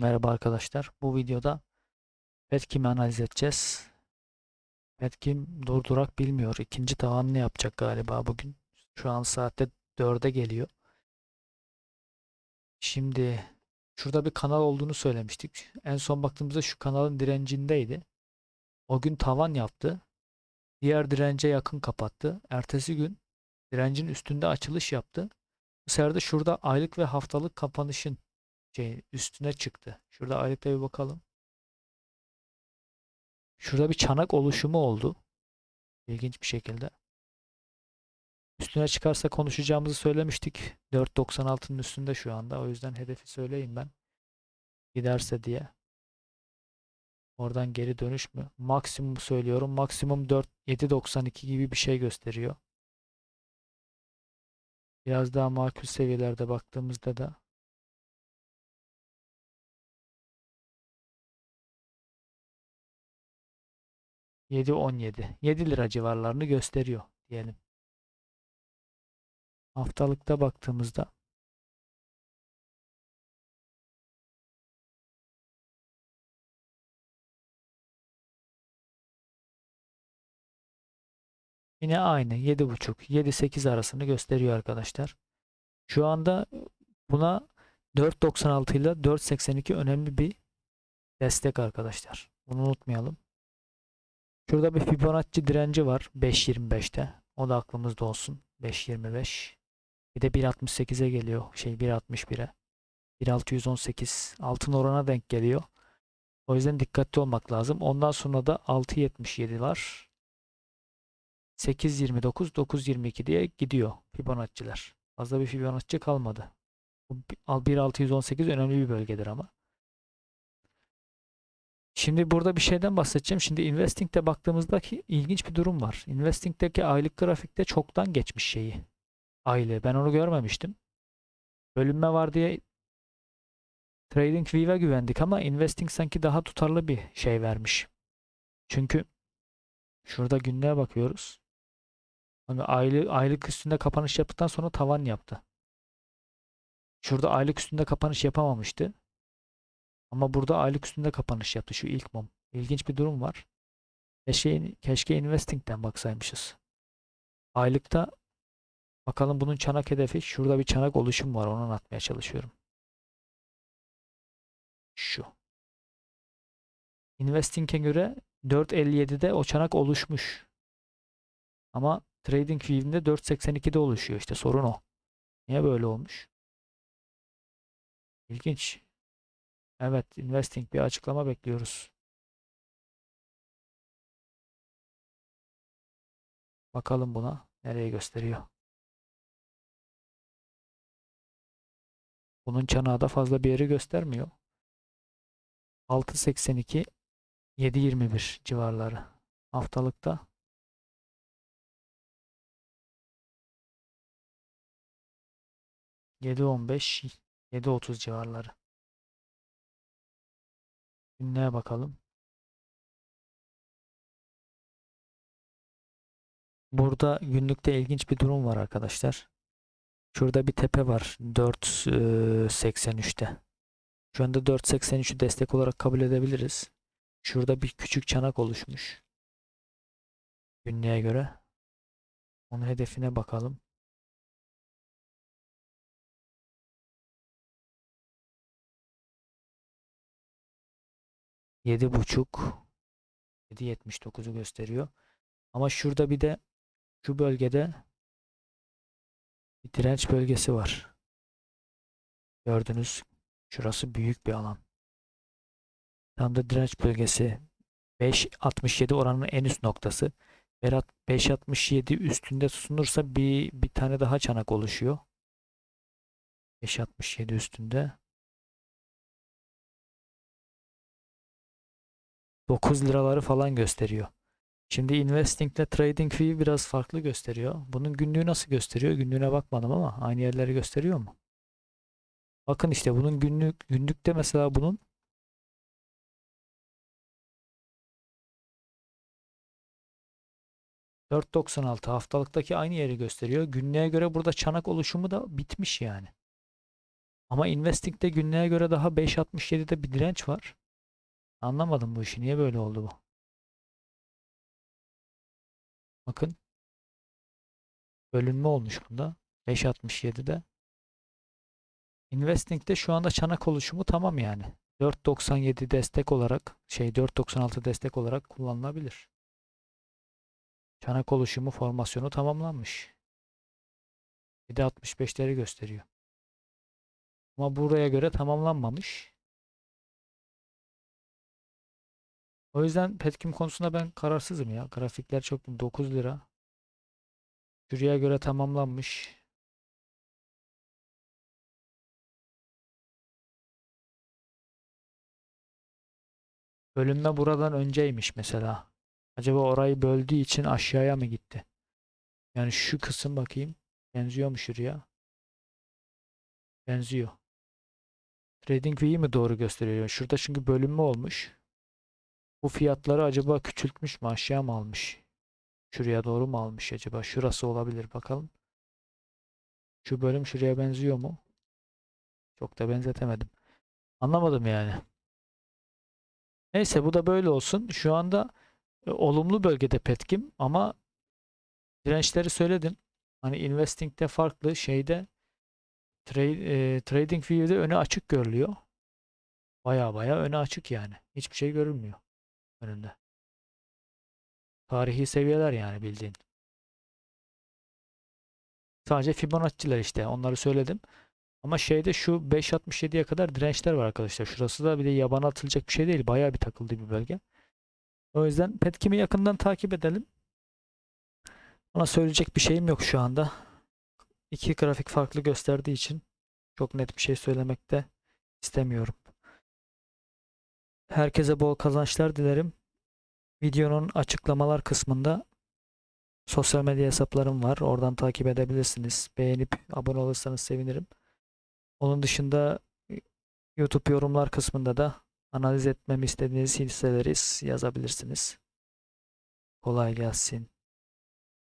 Merhaba arkadaşlar. Bu videoda Petkim'i analiz edeceğiz. Petkim durdurak bilmiyor. İkinci tavanını yapacak galiba bugün. Şu an saatte 4'e geliyor. Şimdi şurada bir kanal olduğunu söylemiştik. En son baktığımızda şu kanalın direncindeydi. O gün tavan yaptı. Diğer dirence yakın kapattı. Ertesi gün direncin üstünde açılış yaptı. Bu sefer de şurada aylık ve haftalık kapanışın şey üstüne çıktı. Şurada aylıkta bir bakalım. Şurada bir çanak oluşumu oldu. İlginç bir şekilde. Üstüne çıkarsa konuşacağımızı söylemiştik. 4.96'nın üstünde şu anda. O yüzden hedefi söyleyeyim ben. Giderse diye. Oradan geri dönüş mü? Maksimum söylüyorum. Maksimum 4 7.92 gibi bir şey gösteriyor. Biraz daha makul seviyelerde baktığımızda da 7.17. 7 lira civarlarını gösteriyor diyelim. Haftalıkta baktığımızda yine aynı 7.5 7-8 arasını gösteriyor arkadaşlar. Şu anda buna 4.96 ile 4.82 önemli bir destek arkadaşlar. Bunu unutmayalım. Şurada bir Fibonacci direnci var 5.25'te. O da aklımızda olsun. 5.25. Bir de 1.68'e geliyor. Şey 1.61'e. 1.618 altın orana denk geliyor. O yüzden dikkatli olmak lazım. Ondan sonra da 6.77 var. 8.29, 9.22 diye gidiyor Fibonacci'ler. Fazla bir Fibonacci kalmadı. Bu 1.618 önemli bir bölgedir ama. Şimdi burada bir şeyden bahsedeceğim. Şimdi Investing'de baktığımızda ki ilginç bir durum var. Investing'deki aylık grafikte çoktan geçmiş şeyi. Aylığı. Ben onu görmemiştim. Bölünme var diye TradingView'e güvendik ama Investing sanki daha tutarlı bir şey vermiş. Çünkü şurada günlüğe bakıyoruz. Hani aylık, aylık üstünde kapanış yaptıktan sonra tavan yaptı. Şurada aylık üstünde kapanış yapamamıştı. Ama burada aylık üstünde kapanış yaptı şu ilk mum. İlginç bir durum var. Keşke, keşke investing'den baksaymışız. Aylıkta bakalım bunun çanak hedefi. Şurada bir çanak oluşum var. Onu anlatmaya çalışıyorum. Şu. Investing'e göre 4.57'de o çanak oluşmuş. Ama TradingView'de 4.82'de oluşuyor. İşte sorun o. Niye böyle olmuş? İlginç. Evet, investing bir açıklama bekliyoruz. Bakalım buna nereye gösteriyor. Bunun çanağı da fazla bir yeri göstermiyor. 6.82 7.21 civarları. Haftalıkta yedi on beş yedi otuz civarları. Günlüğe bakalım. Burada günlükte ilginç bir durum var arkadaşlar. Şurada bir tepe var 4.83'te. Şu anda 4.83'ü destek olarak kabul edebiliriz. Şurada bir küçük çanak oluşmuş. Günlüğe göre. Onun hedefine bakalım. Yedi buçuk. 7.79'u gösteriyor. Ama şurada bir de şu bölgede bir direnç bölgesi var. Gördünüz. Şurası büyük bir alan. Tam da direnç bölgesi 5.67 oranın en üst noktası. Berat 5.67 üstünde tutunursa bir, bir tane daha çanak oluşuyor. 5.67 üstünde. 9 liraları falan gösteriyor. Şimdi investing ile trading fee biraz farklı gösteriyor. Bunun günlüğü nasıl gösteriyor? Günlüğüne bakmadım ama aynı yerleri gösteriyor mu? Bakın işte bunun günlük günlükte mesela bunun ...4.96 haftalıktaki aynı yeri gösteriyor. Günlüğe göre burada çanak oluşumu da bitmiş yani. Ama Investing'de günlüğe göre daha 5.67'de bir direnç var. Anlamadım bu işi. Niye böyle oldu bu? Bakın. Bölünme olmuş bunda. 5.67'de. Investing'de şu anda çanak oluşumu tamam yani. 4.97 destek olarak şey 4.96 destek olarak kullanılabilir. Çanak oluşumu formasyonu tamamlanmış. 7.65'leri gösteriyor. Ama buraya göre tamamlanmamış. O yüzden Petkim konusunda ben kararsızım ya. Grafikler çok 9 lira. Şuraya göre tamamlanmış. Bölünme buradan önceymiş mesela. Acaba orayı böldüğü için aşağıya mı gitti? Yani şu kısım bakayım. Benziyor mu şuraya? Benziyor. TradingView'i mi doğru gösteriyor? Şurada çünkü bölünme olmuş. Bu fiyatları acaba küçültmüş mü? Aşağı mı almış? Şuraya doğru mu almış acaba? Şurası olabilir bakalım. Şu bölüm şuraya benziyor mu? Çok da benzetemedim. Anlamadım yani. Neyse bu da böyle olsun. Şu anda e, olumlu bölgede Petkim ama dirençleri söyledim. Hani investing'de farklı şeyde trade, e, trading view'de öne açık görülüyor. Baya baya öne açık yani. Hiçbir şey görünmüyor önünde. Tarihi seviyeler yani bildiğin. Sadece Fibonacci'ler işte onları söyledim. Ama şeyde şu 5.67'ye kadar dirençler var arkadaşlar. Şurası da bir de yabana atılacak bir şey değil. Bayağı bir takıldığı bir bölge. O yüzden Petkim'i yakından takip edelim. Ona söyleyecek bir şeyim yok şu anda. İki grafik farklı gösterdiği için çok net bir şey söylemek de istemiyorum. Herkese bol kazançlar dilerim. Videonun açıklamalar kısmında sosyal medya hesaplarım var. Oradan takip edebilirsiniz. Beğenip abone olursanız sevinirim. Onun dışında YouTube yorumlar kısmında da analiz etmemi istediğiniz hisseleri yazabilirsiniz. Kolay gelsin.